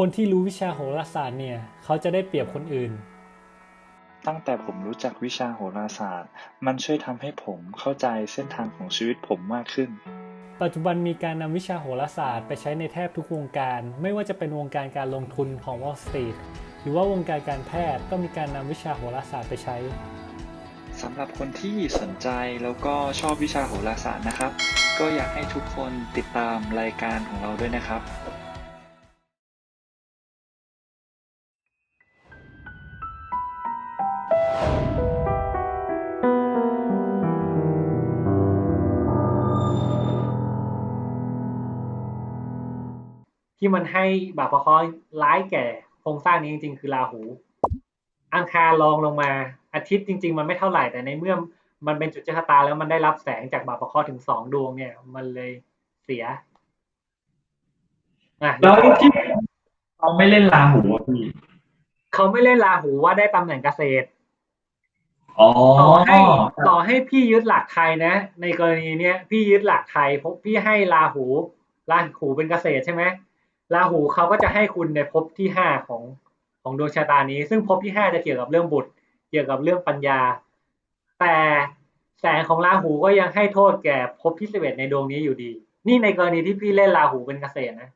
คนที่รู้วิชาโหราศาสตร์เนี่ยเขาจะได้เปรียบคนอื่น ตั้งแต่ผมรู้จักวิชาโหราศาสตร์ มันช่วยทำให้ผมเข้าใจเส้นทางของชีวิตผมมากขึ้น ปัจจุบันมีการนำวิชาโหราศาสตร์ไปใช้ในแทบทุกวงการ ไม่ว่าจะเป็นวงการการลงทุนของ Wall Street หรือว่าวงการการแพทย์ก็มีการนำวิชาโหราศาสตร์ไปใช้สำหรับคนที่สนใจแล้วก็ชอบวิชาโหราศาสตร์นะครับ ก็อยากให้ทุกคนติดตามรายการของเราด้วยนะครับ ที่มันให้บาปประเคราะห์ร้ายแก่โครงสร้างนี้จริง ๆ คือราหู อังคารรองลงมา อาทิตย์จริง ๆ มันไม่เท่าไหร่แต่ในเมื่อมันเป็นจุดเจ้าชะตาแล้วมันได้รับแสงจากบาปประเคราะห์ถึงสองดวงเนี่ย มันเลยเสียอะแล้วที่เขาไม่เล่นราหูอะพี่เขาไม่เล่นราหูว่าได้ตำแหน่งเกษตรอ๋อต่อให้ต่อให้พี่ยึดหลักไทยนะ ในกรณีเนี้ยพี่ยึดหลักไทยพบพี่ให้ราหูราหูเป็นเกษตรใช่ไหม ราหูเขาก็จะให้คุณในภพที่ห้าของของดวงชะตานี้ ซึ่งภพที่ห้าจะเกี่ยวกับเรื่องบุตร เกี่ยวกับเรื่องปัญญา แต่แสงของราหูก็ยังให้โทษแก่ภพที่สิบเอ็ดในดวงนี้อยู่ดี นี่ในกรณีที่พี่เล่นราหูเป็นเกษตรนะ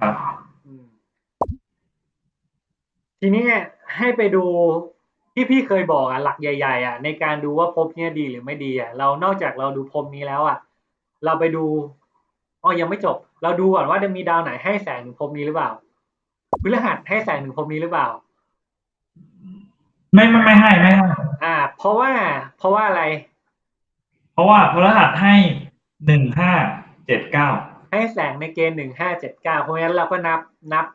ครับอืมทีนี้ให้ไปดูที่พี่เคยบอกอะหลักใหญ่ๆอะในการดูว่าภพเนี้ยดีหรือไม่ดีอะเรานอกจากเราดูภพนี้แล้วอะ เราไปดูอ๋อยังไม่จบ เราดูก่อนว่าจะมีดาวไหนให้แสงถึงภพนี้หรือเปล่าพฤหัสให้แสงถึงภพนี้หรือเปล่า ไม่ไม่ไม่ให้ไม่ให้อ่า เพราะว่า เพราะว่าอะไร เพราะว่าพฤหัสให้หนึ่งห้าเจ็ดเก้าให้แสงในเกณฑ์หนึ่งห้าเจ็ดเก้าเพราะงั้นเราก็นับนับ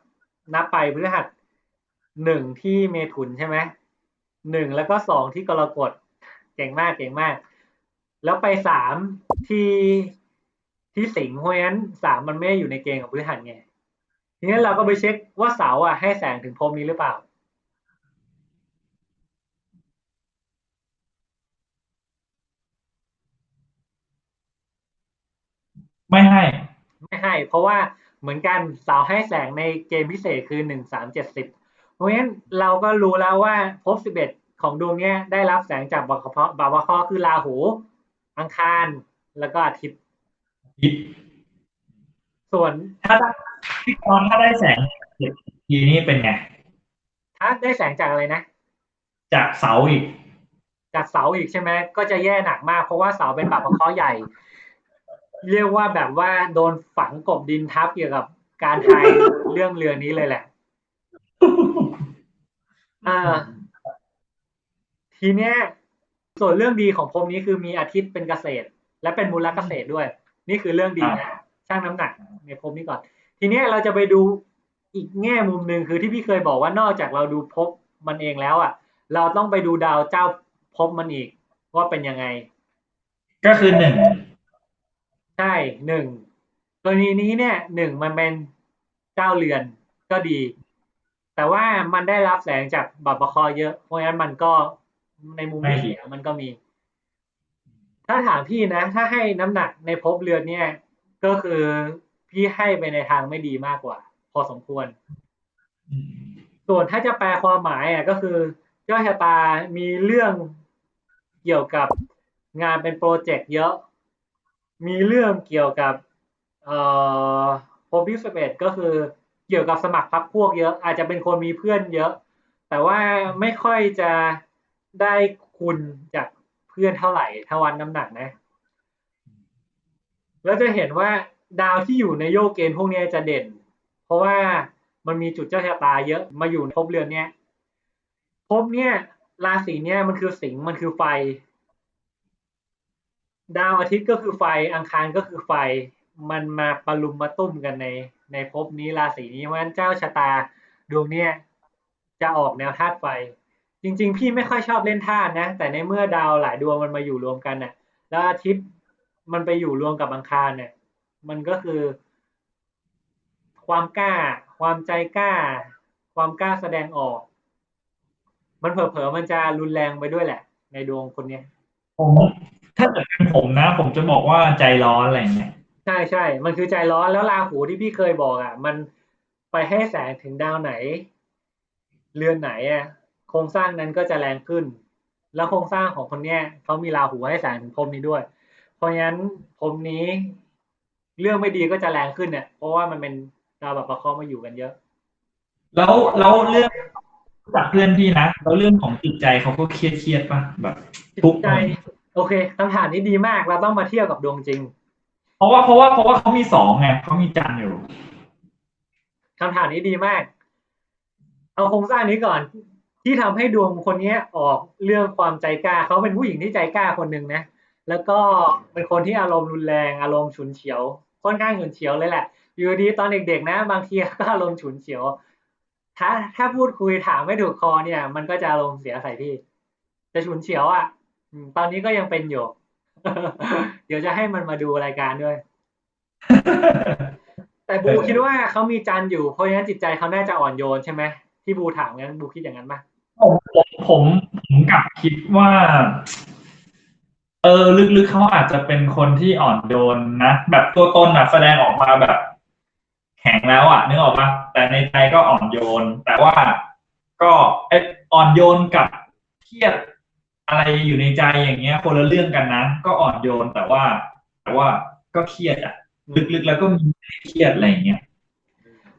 นับไปพฤหัสหนึ่งที่เมถุนใช่ไหมหนึ่งแล้วก็สองที่กรกฎเก่งมากเก่งมาก แล้วไปสามที่ ที่สิงห์เพราะงั้นสามมันไม่ได้อยู่ในเกณฑ์ของพฤหัสไงทีนี้เราก็ไปเช็คว่าเสาร์อะให้แสงถึงภพนี้หรือเปล่า ไม่ให้ ไม่ให้ เพราะว่าเหมือนกันเสาให้แสงในเกณฑ์พิเศษคือหนึ่งสามเจ็ดสิบเพราะฉะนั้นเราก็รู้แล้วว่าภพสิบเอ็ดของดวงเนี้ยได้รับแสงจากบาปะเคราะห์บาปะเคราะห์คือราหู อังคารแล้วก็อาทิตย์ยิบ ส่วนถ้าได้พี่กรณ์ถ้าได้แสงทีนี่เป็นไง ถ้าได้แสงจากอะไรนะ จากเสาอีก จากเสาอีกใช่ไหมก็จะแย่หนักมาก เพราะว่าเสาเป็นบาปะเคราะห์ใหญ่ เรียกว่าแบบว่าโดนฝังกบดินทับเกี่ยวกับการทายเรื่องเรือนี้เลยแหละอ่าทีเนี้ยส่วนเรื่องดีของภพนี้คือมีอาทิตย์เป็นเกษตร และเป็นมูลเกษตรด้วย นี่คือเรื่องดีนะช่างน้ำหนักในภพนี้ก่อน ทีเนี้ยเราจะไปดูอีกแง่มุมหนึ่งคือที่พี่เคยบอกว่านอกจากเราดูภพมันเองแล้วอะ เราต้องไปดูดาวเจ้าภพมันอีกว่าเป็นยังไง ก็คือหนึ่งใช่หนึ่งกรณีนี้เนี่ยหนึ่งมันเป็นเจ้าเรือนก็ดี แต่ว่ามันได้รับแสงจากบัพปะเคอเยอะเพราะฉะนั้นมันก็ในมุมไม่เสียมันก็มี ถ้าถามพี่นะ ถ้าให้น้ำหนักในภพเรือนเนี่ย ก็คือพี่ให้ไปในทางไม่ดีมากกว่า พอสมควร ส่วนถ้าจะแปลความหมายอะก็คือเจ้าชะตามีเรื่องเกี่ยวกับงานเป็นโปรเจกต์เยอะ มีเรื่องเกี่ยวกับเอ่อโพบิสเบตก็คือเกี่ยวกับสมัครพรรคพวกเยอะ อาจจะเป็นคนมีเพื่อนเยอะ แต่ว่าไม่ค่อยจะได้คุณจาก พื่อนเท่าไหร่ถ้าวันน้ำหนักนะ แล้วจะเห็นว่าดาวที่อยู่ในโยกเกณฑ์พวกนี้จะเด่น เพราะว่ามันมีจุดเจ้าชะตาเยอะมาอยู่ในภพเรือนเนี้ยภพเนี้ยราศีเนี้ยมันคือสิงห์มันคือไฟ ดาวอาทิตย์ก็คือไฟอังคารก็คือไฟ มันมาประลุมมาตุ้มกันในในภพนี้ราศีนี้เพราะฉะนั้นเจ้าชะตาดวงเนี้ยจะออกแนวธาตุไฟ จริง ๆ พี่ไม่ค่อยชอบเล่นธาตุนะ แต่ในเมื่อดาวหลายดวงมันมาอยู่รวมกันน่ะ แล้วอาทิตย์มันไปอยู่รวมกับอังคารเนี่ย มันก็คือ ความกล้า ความใจกล้า ความกล้าแสดงออก มันเผลอๆมันจะรุนแรงไปด้วยแหละ ในดวงคนเนี้ยผมถ้าเกิดเป็นผมนะ ผมจะบอกว่าใจร้อนอะไรเงี้ยใช่ใช่ มันคือใจร้อนแล้วราหูที่พี่เคยบอกอะ มันไปให้แสงถึงดาวไหน เรือนไหนอะ โครงสร้างนั้นก็จะแรงขึ้น แล้วโครงสร้างของคนเนี้ยเขามีราหูให้แสงถึงพรหมนี้ด้วย เพราะฉะนั้นพรหมนี้เรื่องไม่ดีก็จะแรงขึ้นเนี่ย เพราะว่ามันเป็นดาวแบบประเคราะห์มาอยู่กันเยอะ แล้วแล้วเรื่องจากเพื่อนพี่นะแล้วเรื่องของจิตใจเขาก็เครียดเครียดๆป่ะแบบจิตทุกข์ใจ โอเคคำถามนี้ดีมากเราต้องมาเทียบกับดวงจริง เพราะว่าเพราะว่าเพราะว่าเขามีสองไงเขามีจันทร์อยู่คำถามนี้ดีมาก เอาโครงสร้างนี้ก่อน ที่ทำให้ดวงคนเนี้ยออกเรื่องความใจกล้าเขาเป็นผู้หญิงที่ใจกล้าคนหนึ่งนะแล้วก็เป็นคนที่อารมณ์รุนแรงอารมณ์ฉุนเฉียว ค่อนข้างฉุนเฉียวเลยแหละ อยู่ดีตอนเด็กๆนะ บางทีก็อารมณ์ฉุนเฉียว ถ้าถ้าพูดคุยถามไม่ถูกคอเนี่ย มันก็จะอารมณ์เสียใส่พี่จะฉุนเฉียวอะอืมตอนนี้ก็ยังเป็นอยู่ เดี๋ยวจะให้มันมาดูรายการด้วย แต่บูเออคิดว่าเขามีจันทร์อยู่เพราะฉะนั้นจิตใจเขาน่าจะอ่อนโยนใช่ไหมที่บูถามงั้นบูคิดอย่างนั้นปะ ผมผมผมผมกลับคิดว่า เออ ลึกๆเขาอาจจะเป็นคนที่อ่อนโยนนะแบบตัวตนแบบแสดงออกมาแบบ แข็งแล้วอะนึกออกปะแต่ในใจก็อ่อนโยน แต่ว่าก็ไออ่อนโยนกับเครียดอะไรอยู่ในใจอย่างเงี้ย คนละเรื่องกันนะก็อ่อนโยนแต่ว่า แต่ว่าก็เครียดอะ ลึกๆแล้วก็มีเครียดอะไรอย่างเงี้ย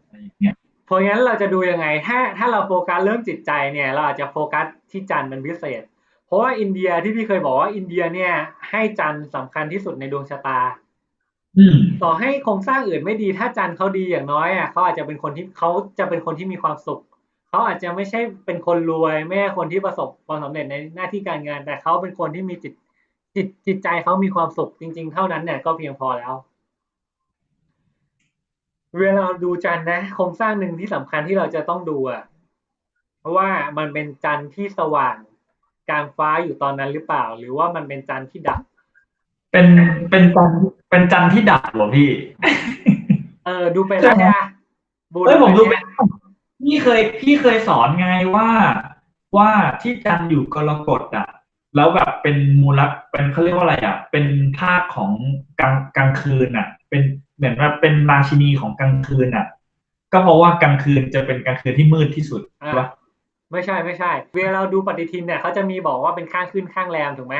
อะไรอย่างเงี้ย เพราะงั้นเราจะดูยังไง ถ้าถ้าเราโฟกัสเรื่องจิตใจเนี่ย เราอาจจะโฟกัสที่จันทร์เป็นพิเศษ เพราะว่าอินเดียที่พี่เคยบอกว่าอินเดียเนี่ย ให้จันทร์สำคัญที่สุดในดวงชะตาอืมต่อให้โครงสร้างอื่นไม่ดี ถ้าจันทร์เขาดีอย่างน้อยอะเขาอาจจะเป็นคนที่เขาจะเป็นคนที่มีความสุขเขาอาจจะไม่ใช่เป็นคนรวยไม่ใช่คนที่ประสบความสำเร็จในหน้าที่การงาน แต่เขาเป็นคนที่มีจิตจิตจิตใจเขามีความสุขจริง ๆ เท่านั้นเนี่ยก็เพียงพอแล้ว เวลาเราดูจันทร์นะโครงสร้างหนึ่งที่สำคัญที่เราจะต้องดูอะเพราะว่ามันเป็นจันทร์ที่สว่างกลางฟ้าอยู่ตอนนั้นหรือเปล่า หรือว่ามันเป็นจันทร์ที่ดับ เป็นเป็นจันทร์เป็นจันทร์ที่ดับเหรอพี่ เออดูไปแล้วนะบูเอ้ยผมดูไปเป็นพี่เคยพี่เคยสอนไงว่าว่าที่จันทร์อยู่กรกฎอะ แล้วแบบเป็นมูลเป็นเขาเรียกว่าอะไรอะ เป็นภาคของกลางกลางคืนอะ เป็นเหมือนว่าเป็นราชินีของกลางคืนอะ ก็เพราะว่ากลางคืนจะเป็นกลางคืนที่มืดที่สุดอ่าใช่ปะไม่ใช่ไม่ใช่ เวลาเราดูปฏิทินเนี่ยเขาจะมีบอกว่าเป็นข้างขึ้นข้างแรมถูกไหม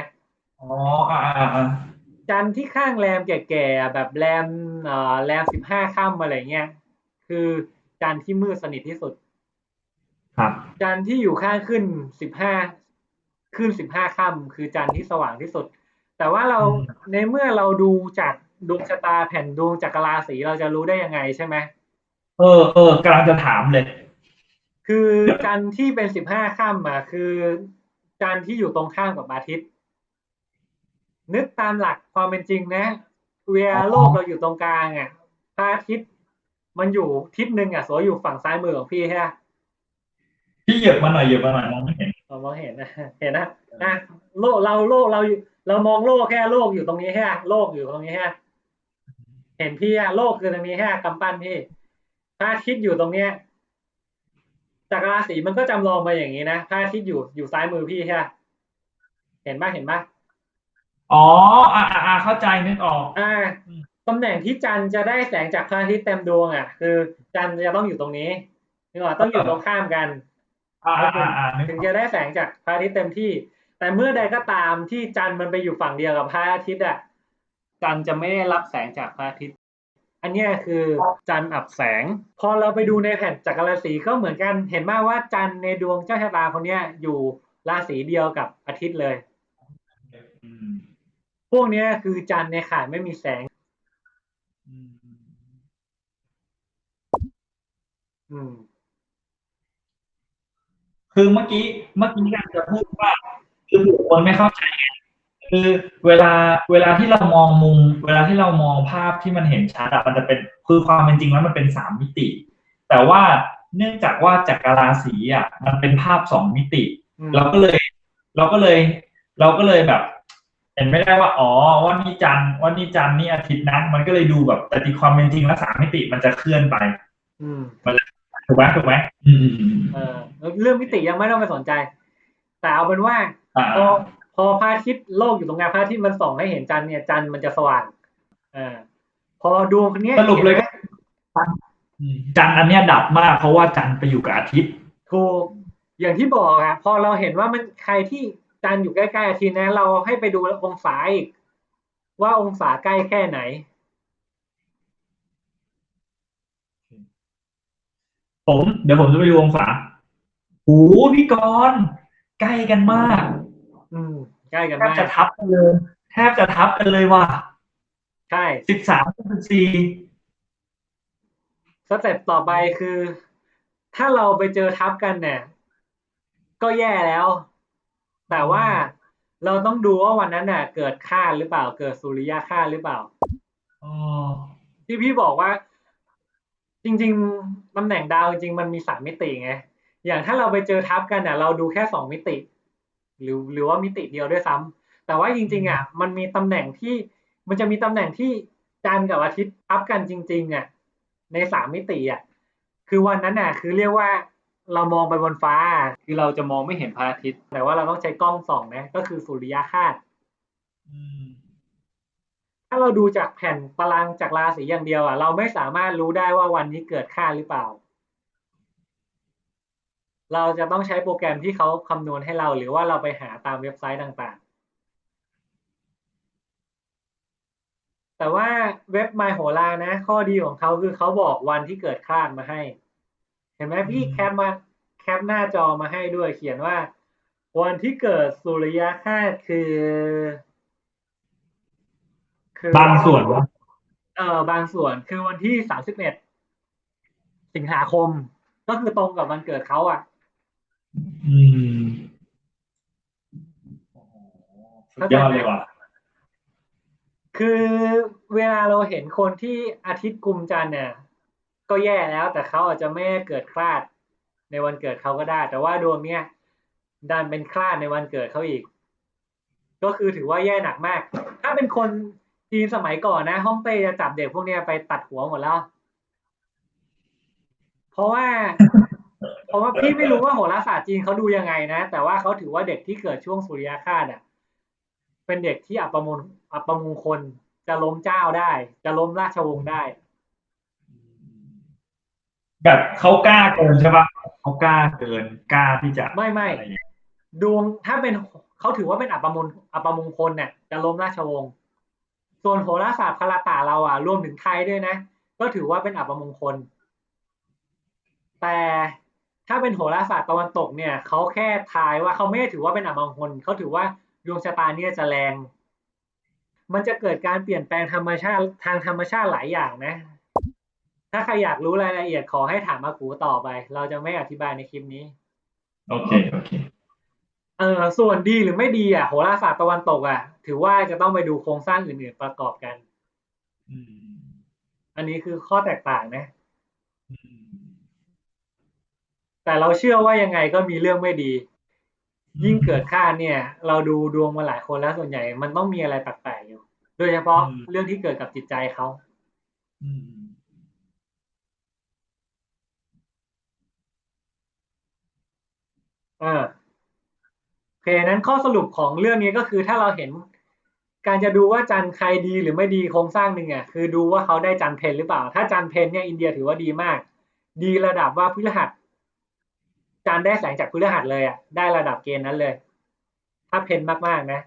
อ๋ออ่าอ่าอ่าจันทร์ที่ข้างแรมแก่ๆอะแบบแรมเอ่อแรมสิบห้าค่ำอะไรเงี้ยคือจันทร์ที่มืดสนิทที่สุด ครับ จันทร์ที่อยู่ข้างขึ้นสิบห้า ขึ้นสิบห้าค่ำคือจันทร์ที่สว่างที่สุด แต่ว่าเราในเมื่อเราดูจากดวงชะตาแผ่นดวงจักรราศีเราจะรู้ได้ยังไงใช่ไหมเออเออกำลังจะถามเลย คือจันทร์ที่เป็นสิบห้าค่ำอะคือจันทร์ที่อยู่ตรงข้ามกับอาทิตย์ นึกตามหลักความเป็นจริงนะ เวลาโลกเราอยู่ตรงกลางอะพระอาทิตย์มันอยู่ทิศหนึ่งอะสวยอยู่ฝั่งซ้ายมือของพี่ใช่ไหมพี่เหยียบมาหน่อยเหยียบมาหน่อยมองไม่เห็น เรามองเห็นนะเห็นนะนะโลกเราโลกเราอยู่เรามองโลกแค่โลกอยู่ตรงนี้แค่โลกอยู่ตรงนี้แค่เห็นพี่อะโลกคือตรงนี้แค่กำปั้นพี่พระอาทิตย์อยู่ตรงเนี้ยจักรราศีมันก็จำลองมาอย่างนี้นะพระอาทิตย์อยู่อยู่ซ้ายมือพี่ใช่ปะเห็นปะเห็นปะอ๋ออ่าอ่าอ่าเข้าใจนึกออก อ่าตำแหน่งที่จันทร์จะได้แสงจากพระอาทิตย์เต็มดวงอะ คือ จันทร์จะต้องอยู่ตรงนี้นึกออกต้องอยู่ตรงข้ามกัน ถึงออกจะได้แสงจากพระอาทิตย์เต็มที่ แต่เมื่อใดก็ตามที่จันทร์มันไปอยู่ฝั่งเดียวกับพระอาทิตย์อะจันทร์จะไม่ได้รับแสงจากพระอาทิตย์ อันเนี้ยคือจันทร์อับแสง พอเราไปดูในแผ่นจักรราศีก็เหมือนกันเห็นมากว่าจันทร์ในดวงเจ้าชะตาคนเนี้ยอยู่ราศีเดียวกับอาทิตย์เลยอืมพวกเนี้ยคือจันทร์ในข่ายไม่มีแสงอืมอืม คือเมื่อกี้เมื่อกี้กำลังจะพูดว่าคือบุคคลไม่เข้าใจไงคือเวลาเวลาที่เรามองมุม เวลาที่เรามองภาพที่มันเห็นชัดอะมันจะเป็นคือความเป็นจริงแล้วมันเป็นสามมิติ แต่ว่าเนื่องจากว่าจักรราศีอะมันเป็นภาพสองมิติอืมเราก็เลย เราก็เลย เราก็เลยแบบ เห็นไม่ได้ว่าอ๋อว่านี่จันทร์ว่านี่จันทร์นี่อาทิตย์นะมันก็เลยดูแบบแต่ที่ความเป็นจริงแล้วสามมิติมันจะเคลื่อนไปอืม ถูกไหมถูกไหมอืมอืมอืมเออเรื่องมิติยังไม่ต้องไปสนใจ แต่เอาเป็นว่าอ่าพอพอพระอาทิตย์โลกอยู่ตรงกลางพระอาทิตย์มันส่องให้เห็นจันทร์เนี่ยจันทร์มันจะสว่างอ่าพอดวงคนเนี้ยสรุปเลยห็นไหมอืมจันทร์อันเนี้ยดับมากเพราะว่าจันทร์ไปอยู่กับอาทิตย์ถูกอย่างที่บอกอะพอเราเห็นว่ามันใครที่จันทร์อยู่ใกล้ๆอาทิตย์นะ เราให้ไปดูองศาอีกว่าองศาใกล้แค่ไหน ผม เดี๋ยวผมจะไปดูองศาโอ้โหพี่กรณ์ใกล้กันมาก อืมใกล้กันแทบมากจะทับกันเลยแทบจะทับกันเลยว่ะใช่สิบสามสิบสี่สเต็ปต่อไปคือ ถ้าเราไปเจอทับกันเนี่ย ก็แย่แล้ว แต่ว่าเราต้องดูว่าวันนั้นน่ะ เกิดค่าดหรือเปล่า เกิดสุริยะค่าดหรือเปล่า อ๋อที่พี่บอกว่า จริง ๆตำแหน่งดาวจริงมันมีสามมิติไงอย่างถ้าเราไปเจอทับกันน่ะเราดูแค่สองมิติ หรือหรือว่ามิติเดียวด้วยซ้ำแต่ว่าจริง ๆอะมันมีตำแหน่งที่มันจะมีตำแหน่งที่จันทร์กับอาทิตย์ทับกันจริง ๆอะในสามมิติอะคือวันนั้นน่ะคือเรียกว่าเรามองไปบนฟ้า คือเราจะมองไม่เห็นพระอาทิตย์ แต่ว่าเราต้องใช้กล้องส่องนะ ก็คือสุริยคาต ถ้าเราดูจากแผ่นตารางจากราศีอย่างเดียวอะเราไม่สามารถรู้ได้ว่าวันนี้เกิดค่าหรือเปล่า เราจะต้องใช้โปรแกรมที่เขาคำนวณให้เรา หรือว่าเราไปหาตามเว็บไซต์ต่างๆ แต่ว่าเว็บ My โหรานะ ข้อดีของเขาคือเขาบอกวันที่เกิดคลาดมาให้ เห็นไหมพี่แคปมาแคปหน้าจอมาให้ด้วยเขียนว่า วันที่เกิดสุริยคราสคือ คือบางส่วนวะเออบางส่วนคือวันที่สามสิบเอ็ดสิงหาคม ก็คือตรงกับวันเกิดเขาอะ อืมโอ้โหสุดยอดเลยว่ะ คือเวลาเราเห็นคนที่อาทิตย์กุมจันทร์เนี่ย ก็แย่แล้ว แต่เขาอาจจะไม่เกิดคลาดในวันเกิดเขาก็ได้ แต่ว่าดวงเนี้ยดันเป็นคลาดในวันเกิดเขาอีก ก็คือถือว่าแย่หนักมาก ถ้าเป็นคน จีนสมัยก่อนนะฮ่องเต้จะจับเด็กพวกเนี้ยไปตัดหัวหมดแล้ว เพราะว่า เพราะว่าพี่ไม่รู้ว่าโหราศาสตร์จีนเขาดูยังไงนะ แต่ว่าเขาถือว่าเด็กที่เกิดช่วงสุริยคราสอะ เป็นเด็กที่อัปมงอัปมงคลจะล้มเจ้าได้ จะล้มราชวงศ์ได้แบบเขากล้าเกินใช่ปะเขากล้าเกินกล้าที่จะไม่ไม่อะรอย่างเงี้ยดวงถ้าเป็นเขาถือว่าเป็นอัปมงอัปมงคลเนี่ยจะล้มราชวงศ์ ส่วนโหราศาสตร์พลาตาเราอะรวมถึงไทยด้วยนะ ก็ถือว่าเป็นอัปมงคล แต่ถ้าเป็นโหราศาสตร์ตะวันตกเนี่ยเขาแค่ทายว่าเขาไม่ได้ถือว่าเป็นอัปมงคลเขาถือว่าดวงชะตาเนี่ยจะแรง มันจะเกิดการเปลี่ยนแปลงธรรมชาติทางธรรมชาติหลายอย่างนะ ถ้าใครอยากรู้รายละเอียดขอให้ถามอากูต่อไป เราจะไม่อธิบายในคลิปนี้ โอเคโอเคเออส่วนดีหรือไม่ดีอะโหราศาสตร์ตะวันตกอะ ถือว่าจะต้องไปดูโครงสร้างอื่นๆประกอบกันอืมอันนี้คือข้อแตกต่างนะอืมแต่เราเชื่อว่ายังไงก็มีเรื่องไม่ดี ยิ่งเกิดค่าดเนี่ย เราดูดวงมาหลายคนแล้วส่วนใหญ่ มันต้องมีอะไรแปลกๆอยู่ โดยเฉพาะเรื่องที่เกิดกับจิตใจเขาอืมเอเคนั้นข้อสรุปของเรื่องนี้ก็คือถ้าเราเห็น การจะดูว่าจันใครดีหรือไม่ดีโครงสร้างหนึ่งอะคือดูว่าเขาได้จันทร์เพนหรือเปล่า ถ้าจันทร์เพนเนี่ยอินเดียถือว่าดีมาก ดีระดับว่าพฤหัสจันได้แสงจากพฤหัสเลยอะได้ระดับเกณฑ์นั้นเลย ถ้าเพนมากๆนะ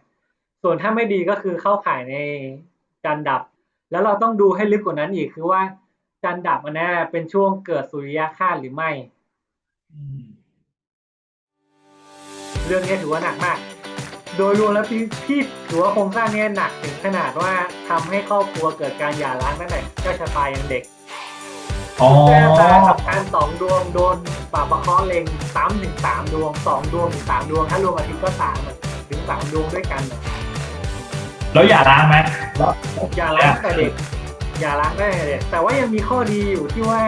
ส่วนถ้าไม่ดีก็คือเข้าข่ายในจันดับ แล้วเราต้องดูให้ลึกกว่านั้นอีกคือว่าจันดับอันนะเป็นช่วงเกิดสุริยะคาสหรือไม่อืม รื่องนี้ถือว่าหนักมาก โดยรวมแล้วพี่พี่ถือว่าโครงสร้างเนี้หนักถึงขนาดว่าทำให้ครอบครัวเกิดการหย่าร้างตั้งแต่เจ้าชะตายังเด็กอ๋อเจ้าชะตากับการสองดวงโดนป่าบประเคราะห์เล็งซ้ำถึงสามดวงสองดวงถึงสามดวงถ้ารวมอาทิตย์ก็สามอะถึงสามดวงด้วยกันอะแล้วอย่าล้างไหมหย่าร้างตั้งแต่เด็กหย่าร้างตั้งแต่เด็กแต่ว่ายังมีข้อดีอยู่ที่ว่า